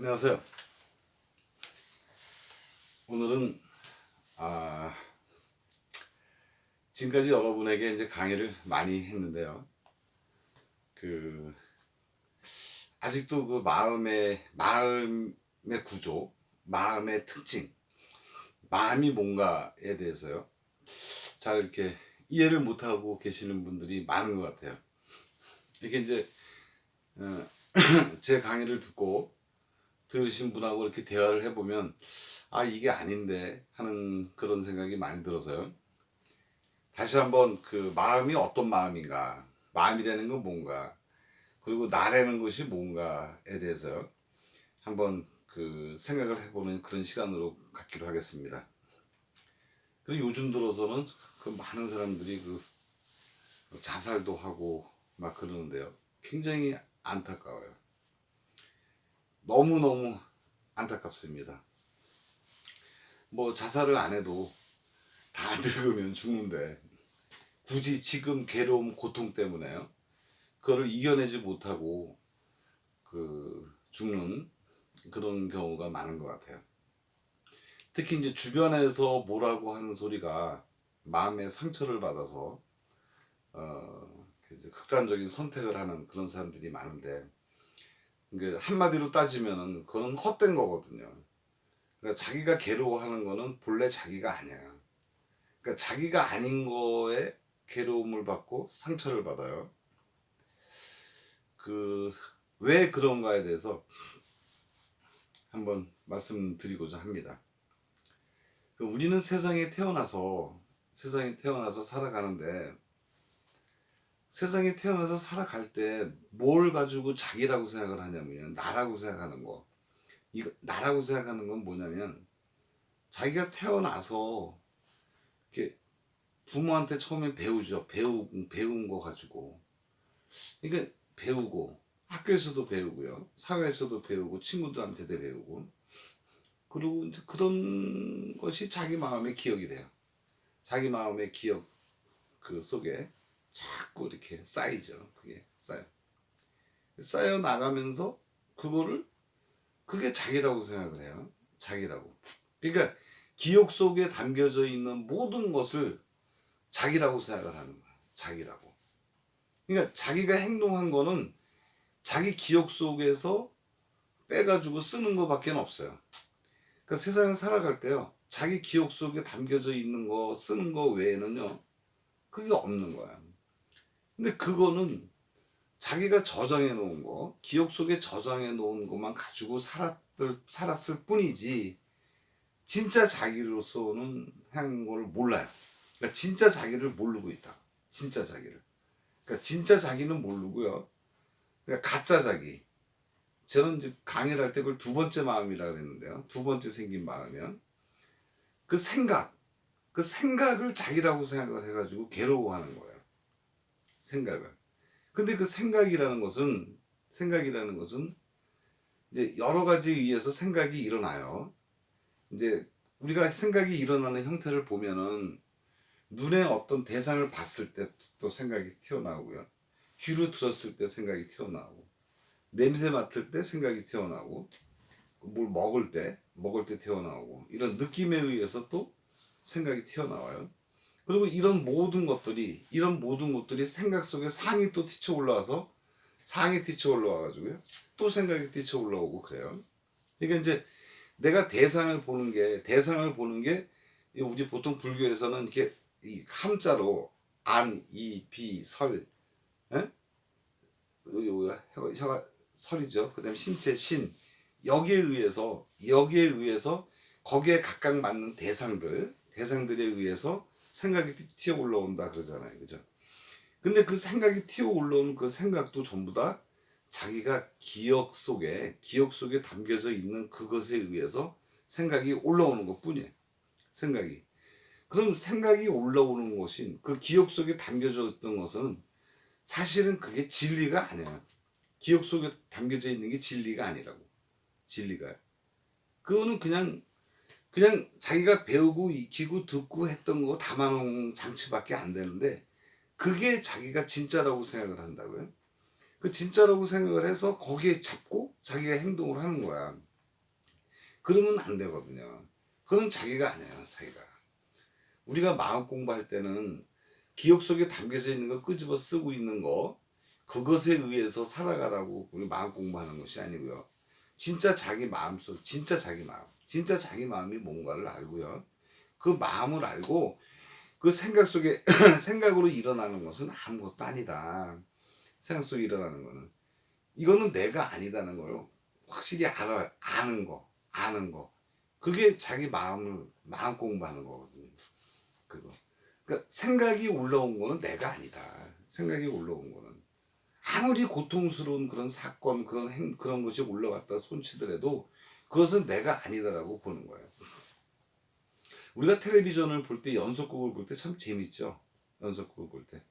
안녕하세요. 오늘은 아 지금까지 여러분에게 이제 강의를 많이 했는데요. 그 아직도 그 마음의 마음의 구조, 마음의 특징, 마음이 뭔가에 대해서요. 잘 이렇게 이해를 못 하고 계시는 분들이 많은 것 같아요. 이게 이제 어, 제 강의를 듣고 들으신 분하고 이렇게 대화를 해보면 아 이게 아닌데 하는 그런 생각이 많이 들어서요. 다시 한번 그 마음이 어떤 마음인가, 마음이라는 건 뭔가, 그리고 나라는 것이 뭔가에 대해서 한번 그 생각을 해보는 그런 시간으로 갖기로 하겠습니다. 그리고 요즘 들어서는 그 많은 사람들이 그 자살도 하고 막 그러는데요. 굉장히 안타까워요. 너무너무 안타깝습니다. 뭐 자살을 안 해도 다 늙으면 죽는데 굳이 지금 괴로움, 고통 때문에요. 그거를 이겨내지 못하고 그 죽는 그런 경우가 많은 것 같아요. 특히 이제 주변에서 뭐라고 하는 소리가 마음에 상처를 받아서 어 극단적인 선택을 하는 그런 사람들이 많은데 이게 한마디로 따지면은 그거는 헛된 거거든요. 그러니까 자기가 괴로워하는 거는 본래 자기가 아니야. 그러니까 자기가 아닌 거에 괴로움을 받고 상처를 받아요. 그 왜 그런가에 대해서 한번 말씀드리고자 합니다. 그 우리는 세상에 태어나서 세상에 태어나서 살아가는데 세상에 태어나서 살아갈 때 뭘 가지고 자기라고 생각을 하냐면요. 나라고 생각하는 거. 이거 나라고 생각하는 건 뭐냐면 자기가 태어나서 이렇게 부모한테 처음에 배우죠. 배우 배운 거 가지고. 그러니까 배우고 학교에서도 배우고요. 사회에서도 배우고 친구들한테도 배우고. 그리고 이제 그런 것이 자기 마음의 기억이 돼요. 자기 마음의 기억 그 속에 자꾸 이렇게 쌓이죠. 그게 쌓여. 쌓여 나가면서 그거를 그게 자기라고 생각을 해요. 자기라고. 그러니까 기억 속에 담겨져 있는 모든 것을 자기라고 생각을 하는 거야. 자기라고. 그러니까 자기가 행동한 거는 자기 기억 속에서 빼가지고 쓰는 것밖에 없어요. 그러니까 세상을 살아갈 때요. 자기 기억 속에 담겨져 있는 거, 쓰는 거 외에는요. 그게 없는 거야. 근데 그거는 자기가 저장해 놓은 거, 기억 속에 저장해 놓은 것만 가지고 살았을, 살았을 뿐이지, 진짜 자기로서는 한 걸 몰라요. 그러니까 진짜 자기를 모르고 있다. 진짜 자기를. 그러니까 진짜 자기는 모르고요. 그러니까 가짜 자기. 저는 이제 강의를 할 때 그걸 두 번째 마음이라고 했는데요. 두 번째 생긴 마음이면 그 생각, 그 생각을 자기라고 생각을 해가지고 괴로워하는 거예요. 생각을. 근데 그 생각이라는 것은 생각이라는 것은 이제 여러 가지에 의해서 생각이 일어나요. 이제 우리가 생각이 일어나는 형태를 보면은 눈에 어떤 대상을 봤을 때 또 생각이 튀어나오고요. 귀로 들었을 때 생각이 튀어나오고 냄새 맡을 때 생각이 튀어나오고 뭘 먹을 때 먹을 때 튀어나오고 이런 느낌에 의해서 또 생각이 튀어나와요. 그리고 이런 모든 것들이 이런 모든 것들이 생각 속에 상이 또 티쳐 올라와서 상이 티쳐 올라와 가지고요. 또 생각이 티쳐 올라오고 그래요. 그러니까 이제 내가 대상을 보는 게 대상을 보는 게 우리 보통 불교에서는 이렇게 이 함자로 안, 이, 비, 설, 에? 혀가, 설이죠. 그다음에 신체, 신 여기에 의해서 여기에 의해서 거기에 각각 맞는 대상들 대상들에 의해서 생각이 튀어 올라온다 그러잖아요. 그죠? 근데 그 생각이 튀어 올라오는 그 생각도 전부 다 자기가 기억 속에 기억 속에 담겨져 있는 그것에 의해서 생각이 올라오는 것 뿐이에요. 생각이. 그럼 생각이 올라오는 것인 그 기억 속에 담겨져 있던 것은 사실은 그게 진리가 아니야. 기억 속에 담겨져 있는 게 진리가 아니라고. 진리가. 그거는 그냥 그냥 자기가 배우고 익히고 듣고 했던 거 담아놓은 장치밖에 안 되는데 그게 자기가 진짜라고 생각을 한다고요. 그 진짜라고 생각을 해서 거기에 잡고 자기가 행동을 하는 거야. 그러면 안 되거든요. 그건 자기가 아니에요, 자기가. 우리가 마음 공부할 때는 기억 속에 담겨져 있는 거 끄집어 쓰고 있는 거 그것에 의해서 살아가라고 우리 마음 공부하는 것이 아니고요. 진짜 자기 마음속, 진짜 자기 마음, 진짜 자기 마음이 뭔가를 알고요. 그 마음을 알고 그 생각 속에 생각으로 일어나는 것은 아무것도 아니다. 생각 속에 일어나는 거는 이거는 내가 아니다는 걸 확실히 알아 아는 거, 아는 거. 그게 자기 마음을 마음 공부하는 거거든요. 그거. 그러니까 생각이 올라온 거는 내가 아니다. 생각이 올라온 거는 아무리 고통스러운 그런 사건 그런 행, 그런 것이 올라왔다 손치더라도 그것은 내가 아니다라고 보는 거예요. 우리가 텔레비전을 볼 때 연속극을 볼 때 참 재밌죠. 연속극을 볼 때.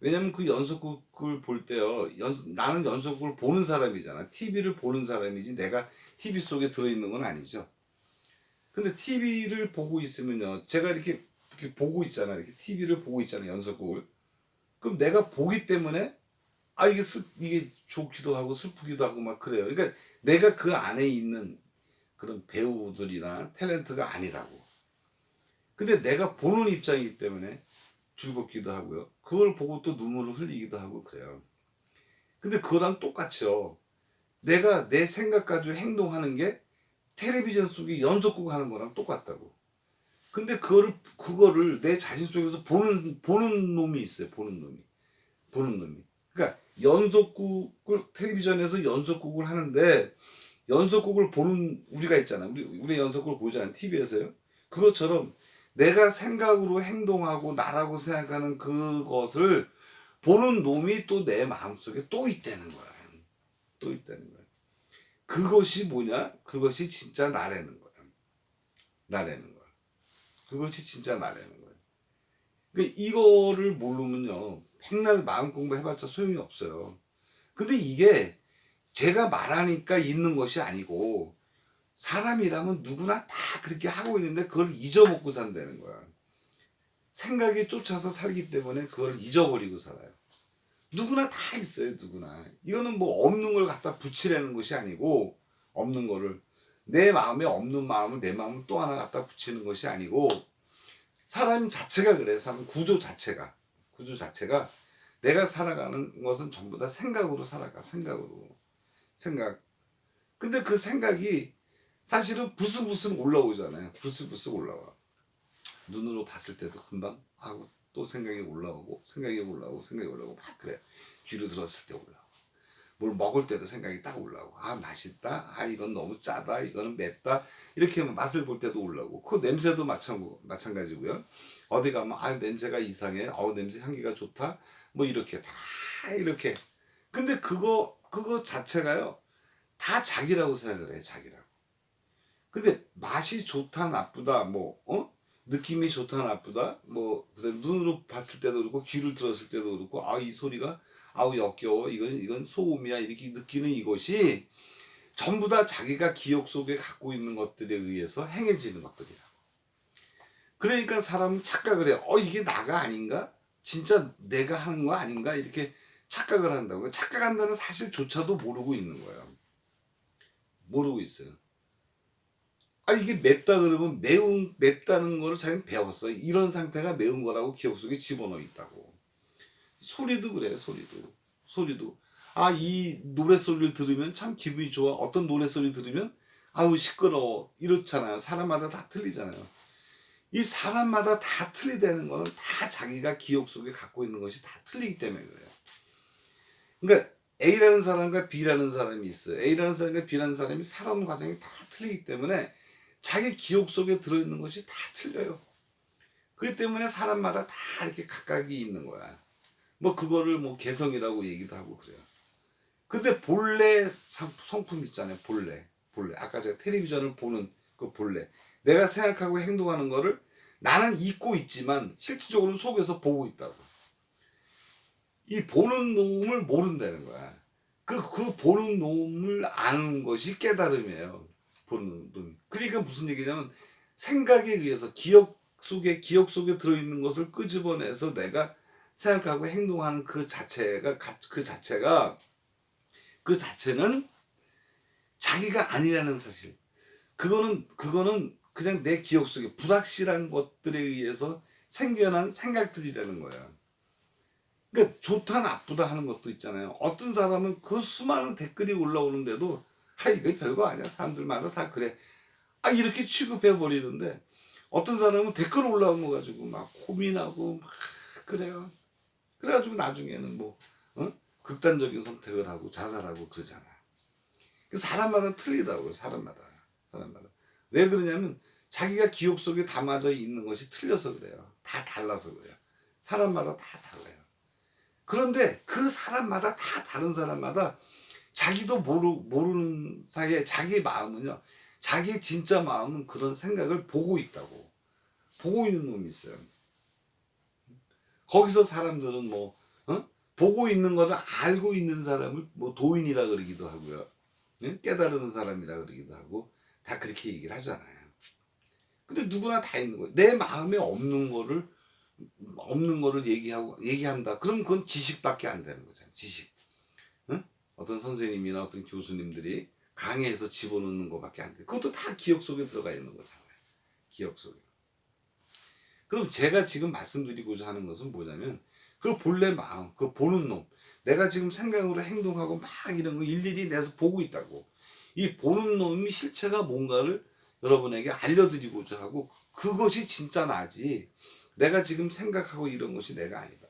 왜냐면 그 연속극을 볼 때요. 연, 나는 연속극을 보는 사람이잖아. TV를 보는 사람이지 내가 TV 속에 들어있는 건 아니죠. 근데 TV를 보고 있으면요. 제가 이렇게, 이렇게 보고 있잖아. 이렇게 TV를 보고 있잖아. 연속극을. 그럼 내가 보기 때문에 아 이게 슬 이게 좋기도 하고 슬프기도 하고 막 그래요. 그러니까 내가 그 안에 있는 그런 배우들이나 탤런트가 아니라고. 근데 내가 보는 입장이기 때문에 즐겁기도 하고요. 그걸 보고 또 눈물을 흘리기도 하고 그래요. 근데 그거랑 똑같죠. 내가 내 생각 가지고 행동하는 게 텔레비전 속에 연속극 하는 거랑 똑같다고. 근데 그거를 그거를 내 자신 속에서 보는 보는 놈이 있어요. 보는 놈이. 보는 놈이. 그러니까 연속극을 텔레비전에서 연속극을 하는데 연속극을 보는 우리가 있잖아. 우리 우리 연속극을 보잖아요. TV에서요. 그것처럼 내가 생각으로 행동하고 나라고 생각하는 그것을 보는 놈이 또 내 마음속에 또 있다는 거야. 또 있다는 거야. 그것이 뭐냐? 그것이 진짜 나라는 거야. 나라는 거야. 그것이 진짜 나라는 거야. 그 이거를 모르면요. 맨날 마음 공부 해봤자 소용이 없어요. 근데 이게 제가 말하니까 있는 것이 아니고 사람이라면 누구나 다 그렇게 하고 있는데 그걸 잊어먹고 산다는 거야. 생각에 쫓아서 살기 때문에 그걸 잊어버리고 살아요. 누구나 다 있어요, 누구나. 이거는 뭐 없는 걸 갖다 붙이라는 것이 아니고, 없는 거를. 내 마음에 없는 마음을 내 마음을 또 하나 갖다 붙이는 것이 아니고, 사람 자체가 그래, 사람 구조 자체가. 구조 자체가 내가 살아가는 것은 전부 다 생각으로 살아가, 생각으로. 생각. 근데 그 생각이 사실은 부스부스 올라오잖아요. 부스부스 올라와. 눈으로 봤을 때도 금방 하고 또 생각이 올라오고 생각이 올라오고 생각이 올라오고 막 그래. 귀로 들었을 때 올라오고. 뭘 먹을 때도 생각이 딱 올라오고 아 맛있다 아 이건 너무 짜다 이거는 맵다 이렇게 맛을 볼 때도 올라오고 그 냄새도 마찬가지고 마찬가지고요 어디 가면 아 냄새가 이상해. 어 냄새 향기가 좋다. 뭐 이렇게 다 이렇게. 근데 그거 그거 자체가요 다 자기라고 생각을 해 자기라고. 근데 맛이 좋다 나쁘다 뭐 어? 느낌이 좋다 나쁘다? 뭐 그다음 눈으로 봤을 때도 그렇고 귀를 들었을 때도 그렇고 아 이 소리가 아우 역겨워. 이건 이건 소음이야. 이렇게 느끼는 이것이 전부 다 자기가 기억 속에 갖고 있는 것들에 의해서 행해지는 것들이라고. 그러니까 사람은 착각을 해요. 어 이게 나가 아닌가? 진짜 내가 하는 거 아닌가? 이렇게 착각을 한다고. 착각한다는 사실조차도 모르고 있는 거예요. 모르고 있어요. 아 이게 맵다 그러면 매운 맵다는 거를 자기는 배웠어. 이런 상태가 매운 거라고 기억 속에 집어넣어 있다고. 소리도 그래 소리도 소리도 아 이 노래 소리를 들으면 참 기분이 좋아 어떤 노래 소리 들으면 아우 시끄러워 이렇잖아요 사람마다 다 틀리잖아요 이 사람마다 다 틀리다는 거는 다 자기가 기억 속에 갖고 있는 것이 다 틀리기 때문에 그래요 그러니까 A라는 사람과 B라는 사람이 있어요 A라는 사람과 B라는 사람이 살아오는 과정이 다 틀리기 때문에 자기 기억 속에 들어있는 것이 다 틀려요 그렇기 때문에 사람마다 다 이렇게 각각이 있는 거야 뭐 그거를 뭐 개성이라고 얘기도 하고 그래요. 근데 본래 성품 있잖아요. 본래. 본래. 아까 제가 텔레비전을 보는 그 본래. 내가 생각하고 행동하는 거를 나는 잊고 있지만 실질적으로 속에서 보고 있다고. 이 보는 놈을 모른다는 거야. 그, 그 보는 놈을 아는 것이 깨달음이에요. 보는 놈. 그러니까 무슨 얘기냐면 생각에 의해서 기억 속에, 기억 속에 들어있는 것을 끄집어내서 내가 생각하고 행동하는 그 자체가 그 자체가 그 자체는 자기가 아니라는 사실. 그거는 그거는 그냥 내 기억 속에 불확실한 것들에 의해서 생겨난 생각들이라는 거야. 그러니까 좋다 나쁘다 하는 것도 있잖아요. 어떤 사람은 그 수많은 댓글이 올라오는데도 아 이거 별거 아니야. 사람들마다 다 그래. 아 이렇게 취급해 버리는데 어떤 사람은 댓글 올라온 거 가지고 막 고민하고 막 그래요. 그래가지고 나중에는 뭐 어? 극단적인 선택을 하고 자살하고 그러잖아. 그 사람마다 틀리다고요. 사람마다 사람마다 왜 그러냐면 자기가 기억 속에 담아져 있는 것이 틀려서 그래요. 다 달라서 그래요. 사람마다 다 달라요. 그런데 그 사람마다 다 다른 사람마다 자기도 모르, 모르는 사이에 자기 마음은요, 자기 진짜 마음은 그런 생각을 보고 있다고. 보고 있는 놈이 있어요. 거기서 사람들은 뭐, 어? 보고 있는 거를 알고 있는 사람을 뭐 도인이라 그러기도 하고요. 예? 깨달은 사람이라 그러기도 하고, 다 그렇게 얘기를 하잖아요. 근데 누구나 다 있는 거예요. 내 마음에 없는 거를 없는 거를 얘기하고 얘기한다. 그럼 그건 지식밖에 안 되는 거잖아요. 지식. 응? 어떤 선생님이나 어떤 교수님들이 강의에서 집어넣는 것밖에 안 돼. 그것도 다 기억 속에 들어가 있는 거잖아요. 기억 속에. 그럼 제가 지금 말씀드리고자 하는 것은 뭐냐면 그 본래 마음, 그 보는 놈. 내가 지금 생각으로 행동하고 막 이런 거 일일이 내서 보고 있다고. 이 보는 놈이 실체가 뭔가를 여러분에게 알려드리고자 하고 그것이 진짜 나지. 내가 지금 생각하고 이런 것이 내가 아니다.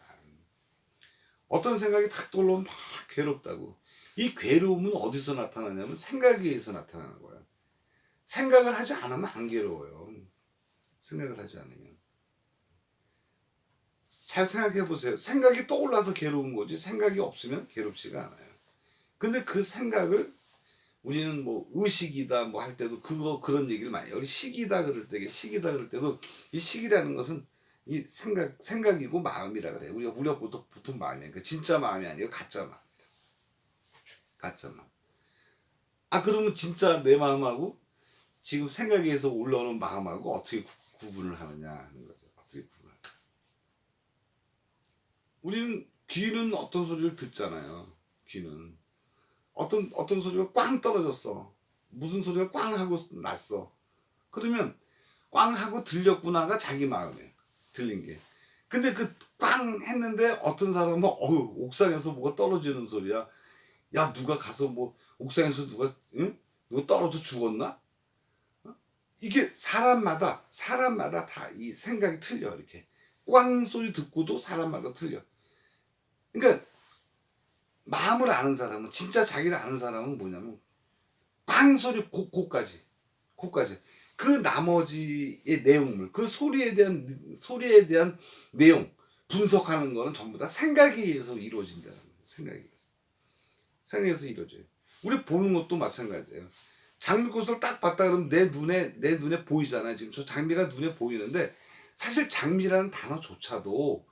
어떤 생각이 탁 떠올라오면 막 괴롭다고. 이 괴로움은 어디서 나타나냐면 생각에 의해서 나타나는 거예요. 생각을 하지 않으면 안 괴로워요. 생각을 하지 않으면. 잘 생각해 보세요. 생각이 떠올라서 괴로운 거지 생각이 없으면 괴롭지가 않아요. 근데 그 생각을 우리는 뭐 의식이다 뭐 할 때도 그거 그런 얘기를 많이 해요. 우리 식이다 그럴 때 식이다 그럴 때도 이 식이라는 것은 이 생각 생각이고 마음이라 그래요. 우리가 우리가 보통 보통 마음이야. 그 진짜 마음이 아니고 가짜 마음. 가짜 마음. 아 그러면 진짜 내 마음하고 지금 생각에서 올라오는 마음하고 어떻게 구, 분을 하느냐 하는 거죠. 어떻게 구분을? 우리는 귀는 어떤 소리를 듣잖아요. 귀는 어떤 어떤 소리가 꽝 떨어졌어. 무슨 소리가 꽝 하고 났어. 그러면 꽝 하고 들렸구나가 자기 마음이에요. 들린 게. 근데 그 꽝 했는데 어떤 사람은 어우 옥상에서 뭐가 떨어지는 소리야. 야 누가 가서 뭐 옥상에서 누가 응? 누가 떨어져 죽었나? 어? 이게 사람마다 사람마다 다 이 생각이 틀려 이렇게 꽝 소리 듣고도 사람마다 틀려. 그러니까 마음을 아는 사람은 진짜 자기를 아는 사람은 뭐냐면 꽝 소리 고, 고까지 고까지 그 나머지의 내용물 그 소리에 대한 소리에 대한 내용 분석하는 거는 전부 다 생각에 의해서 이루어진다는 거예요. 생각에 의해서 생각에서 이루어져요. 우리 보는 것도 마찬가지예요. 장미꽃을 딱 봤다 그러면 내 눈에 내 눈에 보이잖아요. 지금 저 장미가 눈에 보이는데 사실 장미라는 단어조차도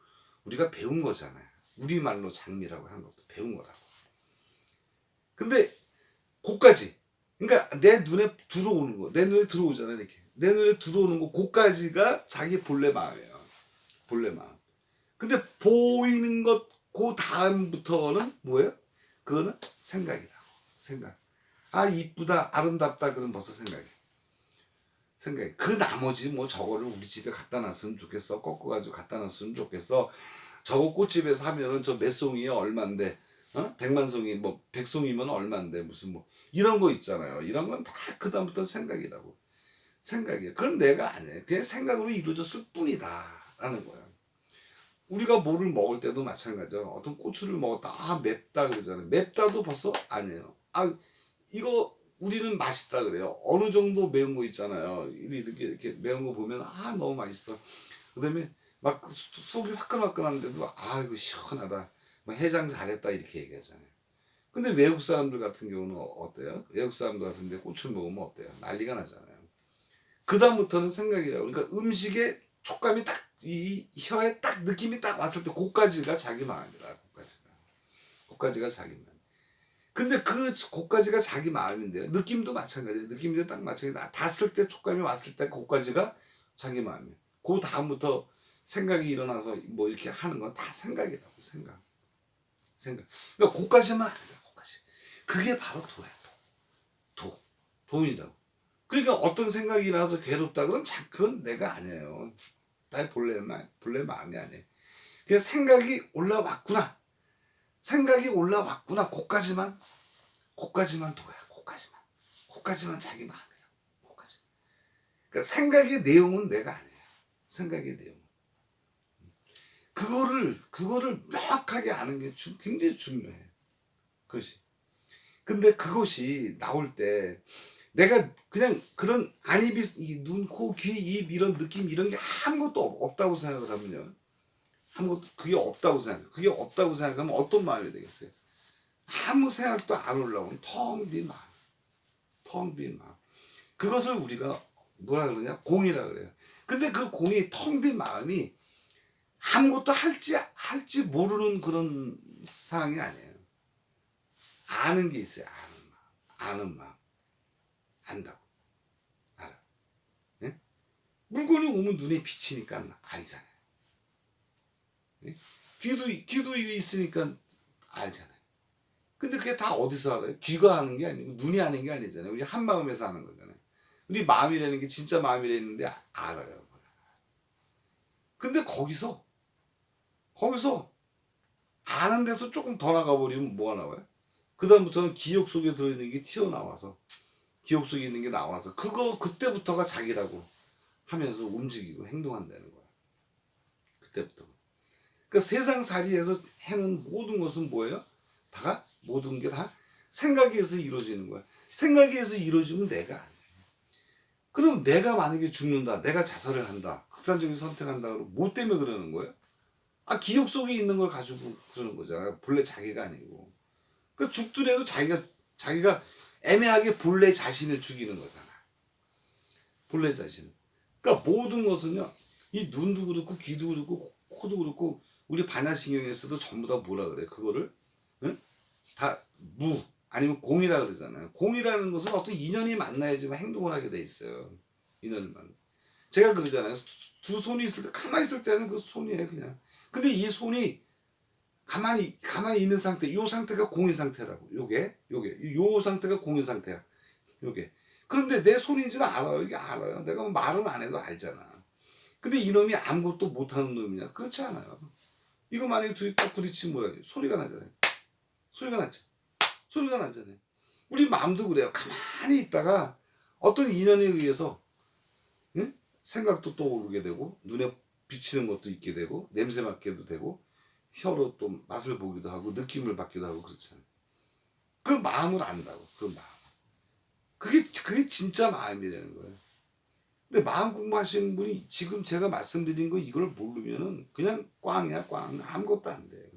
우리가 배운 거잖아요. 우리말로 장미라고 하는 것도 배운 거라고. 근데 고까지 그러니까 내 눈에 들어오는 거, 내 눈에 들어오잖아요, 이렇게. 내 눈에 들어오는 거, 고까지가 자기 본래 마음이에요. 본래 마음. 근데 보이는 것, 그 다음부터는 뭐예요? 그거는 생각이다. 생각. 아, 이쁘다, 아름답다, 그럼 벌써 생각이. 생각이. 그 나머지 뭐 저거를 우리 집에 갖다 놨으면 좋겠어. 꺾어가지고 갖다 놨으면 좋겠어. 저거 꽃집에 사면은 저 몇 송이에 얼만데, 어? 백만 송이, 뭐, 백송이면 얼만데, 무슨 뭐, 이런 거 있잖아요. 이런 건 다 그다음부터 생각이라고. 생각이에요. 그건 내가 아니에요. 그냥 생각으로 이루어졌을 뿐이다. 라는 거예요. 우리가 뭐를 먹을 때도 마찬가지죠. 어떤 고추를 먹었다. 아, 맵다 그러잖아요. 맵다도 벌써 아니에요. 아, 이거 우리는 맛있다 그래요. 어느 정도 매운 거 있잖아요. 이렇게, 이렇게 매운 거 보면, 아, 너무 맛있어. 그 다음에 막 속이 화끈화끈한데도, 아, 이거 시원하다. 뭐 해장 잘했다. 이렇게 얘기하잖아요. 근데 외국 사람들 같은 경우는 어때요? 외국 사람들 같은데 고추 먹으면 어때요? 난리가 나잖아요. 그 다음부터는 생각이라고. 그러니까 음식의 촉감이 딱, 이 혀에 딱 느낌이 딱 왔을 때, 고까지가 자기 마음이다. 고까지가. 고까지가 자기 마음. 근데 그 고까지가 자기 마음인데요. 느낌도 마찬가지예요. 느낌도 딱 마찬가지예요. 닿았을 때, 촉감이 왔을 때, 고까지가 자기 마음이에요. 그 다음부터 생각이 일어나서 뭐 이렇게 하는 건 다 생각이라고, 생각. 생각. 그러니까 고까지만 안 돼. 그게 바로 도야, 도. 도. 도인이라고. 그러니까 어떤 생각이 나서 괴롭다 그럼 자 그건 내가 아니에요. 나의 본래 마 본래 마음이 아니에요. 그 생각이 올라왔구나. 생각이 올라왔구나. 고까지만 고까지만 도야. 고까지만. 고까지만 자기 마음이야. 고까지. 그러니까 생각의 내용은 내가 아니에요. 생각의 내용. 그거를 그거를 명확하게 아는 게 주- 굉장히 중요해. 그것이. 근데 그것이 나올 때 내가 그냥 그런 안입이 눈, 코, 귀, 입 이런 느낌 이런 게 아무것도 없- 없다고 생각을 하면요. 아무것도 그게 없다고 생각. 그게 없다고 생각하면 어떤 마음이 되겠어요? 아무 생각도 안 올라오는 텅빈 마음. 텅빈 마음. 그것을 우리가 뭐라 그러냐? 공이라 그래요. 근데 그 공이 텅 빈 마음이 아무것도 할지 할지 모르는 그런 상황이 아니에요. 아는 게 있어요. 아는 마음. 아는 마음. 안다고. 알아. 예? 물건이 오면 눈에 비치니까 알잖아요. 예? 귀도 귀도 있으니까 알잖아요. 근데 그게 다 어디서 알아요? 귀가 하는 게 아니고 눈이 하는 게 아니잖아요. 우리 한 마음에서 하는 거잖아요. 우리 마음이라는 게 진짜 마음이라는데 알아요. 근데 거기서 거기서 아는 데서 조금 더 나가 버리면 뭐가 나와요? 그 다음부터는 기억 속에 들어있는 게 튀어나와서 기억 속에 있는 게 나와서 그거 그때부터가 자기라고 하면서 움직이고 행동한다는 거야. 그때부터. 그러니까 세상 살이에서 해는 모든 것은 뭐예요? 다가 모든 게 다 생각에 의해서 이루어지는 거야. 생각에 의해서 이루어지면 내가. 그럼 내가 만약에 죽는다, 내가 자살을 한다, 극단적인 선택한다, 그러면 뭐 때문에 그러는 거예요? 아 기억 속에 있는 걸 가지고 그러는 거잖아. 본래 자기가 아니고. 그 죽더라도 자기가 자기가 애매하게 본래 자신을 죽이는 거잖아. 본래 자신. 그러니까 모든 것은요. 이 눈도 그렇고 귀도 그렇고 코도 그렇고 우리 반야신경에서도 전부 다 뭐라 그래? 그거를 응? 다무 아니면 공이라 그러잖아요. 공이라는 것은 어떤 인연이 만나야지만 행동을 하게 돼 있어요. 인연을 만. 제가 그러잖아요. 두, 두 손이 있을 때 가만히 있을 때는 그 손이에요 그냥. 근데 이 손이 가만히 가만히 있는 상태, 요 상태가 공인 상태라고. 요게 요게 요 상태가 공인 상태야. 요게. 그런데 내 손인지는 알아요. 이게 알아요. 내가 뭐 말은 안 해도 알잖아. 근데 이놈이 아무것도 못하는 놈이냐? 그렇지 않아요. 이거 만약에 둘이 딱 부딪히면 뭐라 해? 소리가 나잖아요. 소리가 나죠. 소리가 나잖아요. 우리 마음도 그래요. 가만히 있다가 어떤 인연에 의해서 응? 생각도 떠오르게 되고 눈에 비치는 것도 있게 되고 냄새 맡게도 되고 혀로 또 맛을 보기도 하고 느낌을 받기도 하고 그렇잖아요. 그 마음을 안다고 그 마음. 그게 그게 진짜 마음이라는 거예요. 근데 마음 공부하시는 분이 지금 제가 말씀드린 거 이걸 모르면은 그냥 꽝이야 꽝 아무것도 안 돼.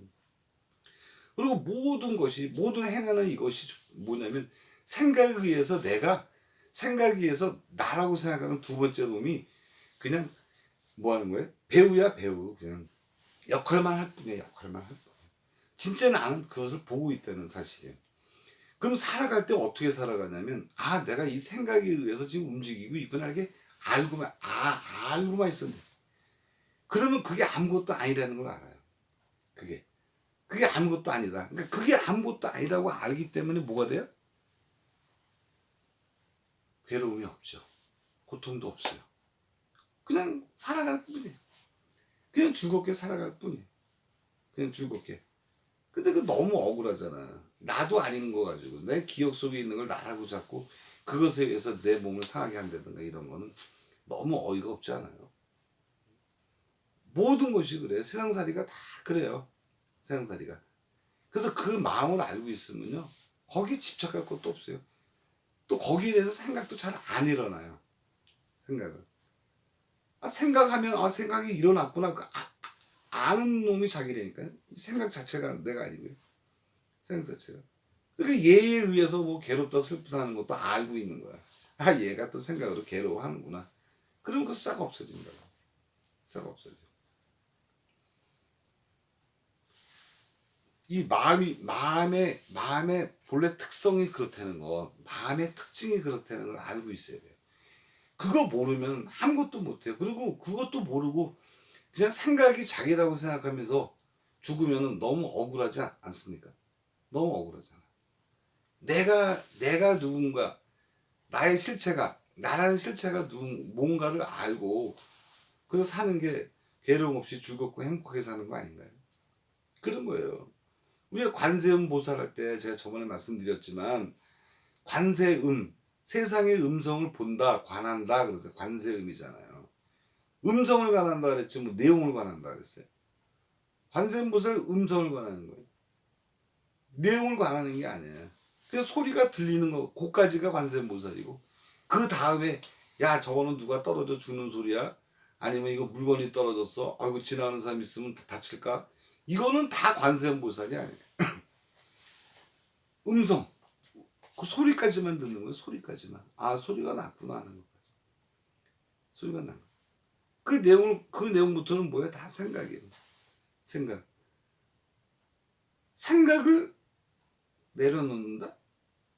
그리고 모든 것이 모든 행하는 이것이 뭐냐면 생각에 의해서 내가 생각에 의해서 나라고 생각하는 두 번째 놈이 그냥 뭐 하는 거예요? 배우야 배우 그냥 역할만 할 뿐이야 역할만 할 뿐. 진짜 나는 그것을 보고 있다는 사실이에요. 그럼 살아갈 때 어떻게 살아가냐면 아 내가 이 생각에 의해서 지금 움직이고 있구나 이렇게 알고만 아 알고만 있으면 돼. 그러면 그게 아무것도 아니라는 걸 알아요. 그게 그게 아무것도 아니다. 그러니까 그게 아무것도 아니라고 알기 때문에 뭐가 돼요? 괴로움이 없죠. 고통도 없어요. 그냥 살아갈 뿐이에요. 그냥 즐겁게 살아갈 뿐이에요. 그냥 즐겁게. 근데 그 너무 억울하잖아. 나도 아닌 거 가지고 내 기억 속에 있는 걸 나라고 잡고 그것에 의해서 내 몸을 상하게 한다든가 이런 거는 너무 어이가 없지 않아요. 모든 것이 그래. 세상살이가 다 그래요. 세상살이가. 그래서 그 마음을 알고 있으면요. 거기에 집착할 것도 없어요. 또 거기에 대해서 생각도 잘 안 일어나요. 생각을. 아, 생각하면, 아, 생각이 일어났구나. 그 아, 아, 아는 놈이 자기라니까요. 생각 자체가 내가 아니고요. 생각 자체가. 그러니까 얘에 의해서 뭐 괴롭다, 슬프다 하는 것도 알고 있는 거야. 아, 얘가 또 생각으로 괴로워하는구나. 그럼 그싹 없어진다고. 싹 없어져. 이 마음이 마음의 마음의 본래 특성이 그렇다는 거, 마음의 특징이 그렇다는 걸 알고 있어야 돼요. 그거 모르면 아무것도 못해요. 그리고 그것도 모르고 그냥 생각이 자기라고 생각하면서 죽으면 너무 억울하지 않- 않습니까? 너무 억울하잖아. 내가 내가 누군가 나의 실체가 나라는 실체가 누 뭔가를 알고 그래서 사는 게 괴로움 없이 즐겁고 행복하게 사는 거 아닌가요? 그런 거예요. 우리가 관세음 보살할 때 제가 저번에 말씀드렸지만 관세음 세상의 음성을 본다 관한다 그래서 관세음이잖아요. 음성을 관한다 그랬지 뭐 내용을 관한다 그랬어요. 관세음 보살 음성을 관하는 거예요. 내용을 관하는 게 아니에요. 그냥 소리가 들리는 거, 그까지가 관세음 보살이고 그 다음에 야 저거는 누가 떨어져 죽는 소리야? 아니면 이거 물건이 떨어졌어? 아이고 지나가는 사람 있으면 다- 다칠까? 이거는 다 관세음 보살이 아니에요. 음성 그 소리까지만 듣는 거예요. 소리까지만 아 소리가 났구나 하는 거. 소리가 난 거. 그 내용 그 내용부터는 뭐야? 다 생각이에요. 생각. 생각을 내려놓는다?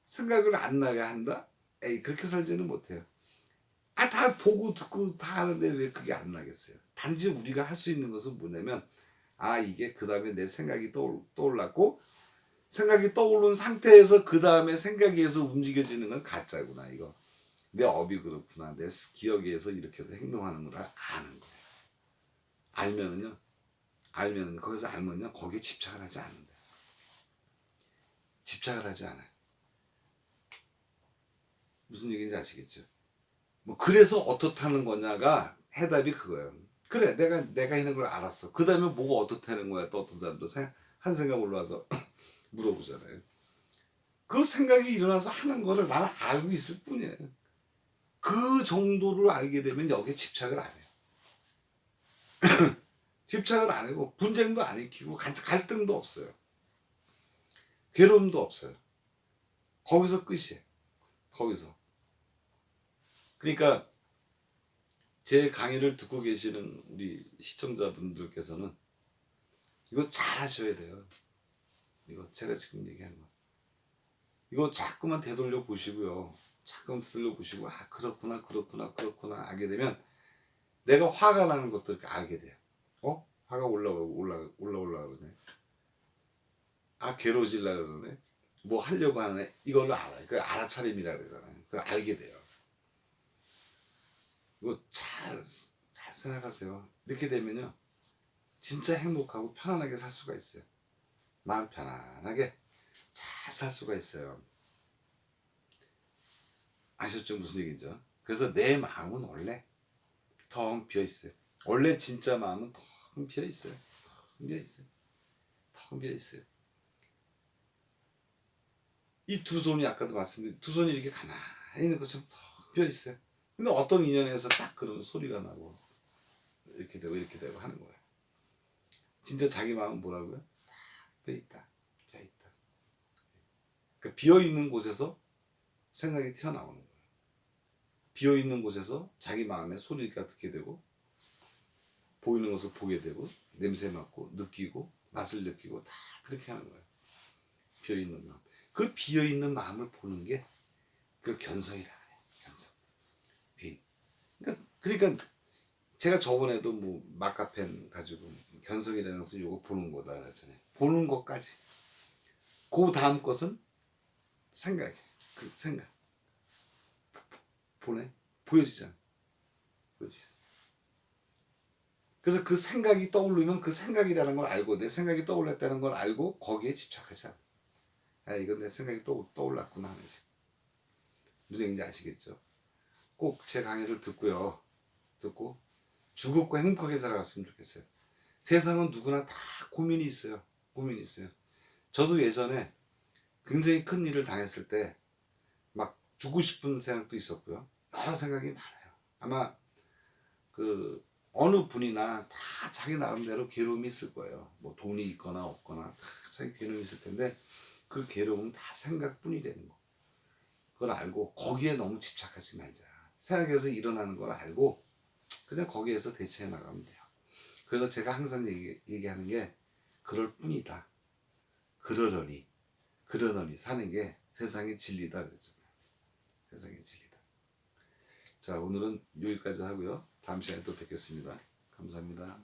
생각을 안 나게 한다? 에이, 그렇게 살지는 못해요. 아, 다 보고 듣고 다 하는데 왜 그게 안 나겠어요? 단지 우리가 할 수 있는 것은 뭐냐면, 아, 이게 그 다음에 내 생각이 떠올, 떠올랐고, 생각이 떠오른 상태에서 그 다음에 생각에 의해서 움직여지는 건 가짜구나, 이거. 내 업이 그렇구나. 내 기억에 의해서 이렇게 해서 행동하는 걸 아는 거예요. 알면은요, 알면은, 거기서 알면요, 거기에 집착을 하지 않는다. 집착을 하지 않아요. 무슨 얘기인지 아시겠죠? 뭐 그래서 어떻다는 거냐가 해답이 그거예요. 그래 내가 내가 있는 걸 알았어. 그 다음에 뭐가 어떻다는 거야? 또 어떤 사람도 생- 한 생각 올라와서 물어보잖아요. 그 생각이 일어나서 하는 거를 나는 알고 있을 뿐이에요. 그 정도를 알게 되면 여기에 집착을 안 해요. 집착을 안 하고 분쟁도 안 일으키고 갈- 갈등도 없어요. 괴로움도 없어요. 거기서 끝이에요. 거기서. 그러니까 제 강의를 듣고 계시는 우리 시청자분들께서는 이거 잘 하셔야 돼요. 이거 제가 지금 얘기하는 거. 이거 자꾸만 되돌려 보시고요. 자꾸만 되돌려 보시고 아 그렇구나 그렇구나 그렇구나 알게 되면 내가 화가 나는 것도 이렇게 알게 돼요. 어? 화가 올라 올라 올라 올라 그러네. 아 괴로워질라 그러네. 뭐 하려고 하네. 이걸로 알아요. 그 알아차림이라 그러잖아요. 그 알게 돼요. 이거 잘, 잘 생각하세요. 이렇게 되면요. 진짜 행복하고 편안하게 살 수가 있어요. 마음 편안하게 잘 살 수가 있어요. 아셨죠? 무슨 얘기죠? 그래서 내 마음은 원래 텅 비어 있어요. 원래 진짜 마음은 텅 비어 있어요. 텅 비어 있어요. 텅 비어 있어요. 이 두 손이 아까도 말씀드린 두 손이 이렇게 가만히 있는 것처럼 텅 비어 있어요. 근데 어떤 인연에서 딱 그러면 소리가 나고 이렇게 되고 이렇게 되고 하는 거예요. 진짜 자기 마음은 뭐라고요? 딱 비어 있다. 비어 있다. 그 비어 있는 곳에서 생각이 튀어나오는 거예요. 비어 있는 곳에서 자기 마음에 소리가 듣게 되고 보이는 것을 보게 되고 냄새 맡고 느끼고 맛을 느끼고 다 그렇게 하는 거예요. 비어 있는 마음. 그 비어 있는 마음을 보는 게 그 견성이라 해요. 견성. 비. 그러니까, 그러니까 제가 저번에도 뭐 마카펜 가지고 견성이라는 것은 요거 보는 거다 그랬잖아요. 보는 것까지. 그 다음 것은 생각. 그 생각. 보내. 보여지잖아. 보여지잖아. 그래서 그 생각이 떠오르면 그 생각이라는 걸 알고 내 생각이 떠올랐다는 걸 알고 거기에 집착하지 않아. 아 이건 내 생각이 떠, 떠올랐구나 하면서. 무슨 얘기인지 아시겠죠? 꼭 제 강의를 듣고요. 듣고 즐겁고 행복하게 살아갔으면 좋겠어요. 세상은 누구나 다 고민이 있어요. 고민이 있어요. 저도 예전에 굉장히 큰 일을 당했을 때막 죽고 싶은 생각도 있었고요. 여러 생각이 많아요. 아마 그 어느 분이나 다 자기 나름대로 괴로움이 있을 거예요. 뭐 돈이 있거나 없거나 다 자기 괴로움이 있을 텐데 그 괴로움은 다 생각뿐이라는 거. 그걸 알고 거기에 너무 집착하지 말자. 생각에서 일어나는 걸 알고 그냥 거기에서 대처해 나가면 돼요. 그래서 제가 항상 얘기, 얘기하는 게 그럴 뿐이다. 그러려니 그러려니 사는 게 세상의 진리다 그랬잖아요. 세상의 진리다. 자 오늘은 여기까지 하고요. 다음 시간에 또 뵙겠습니다. 감사합니다.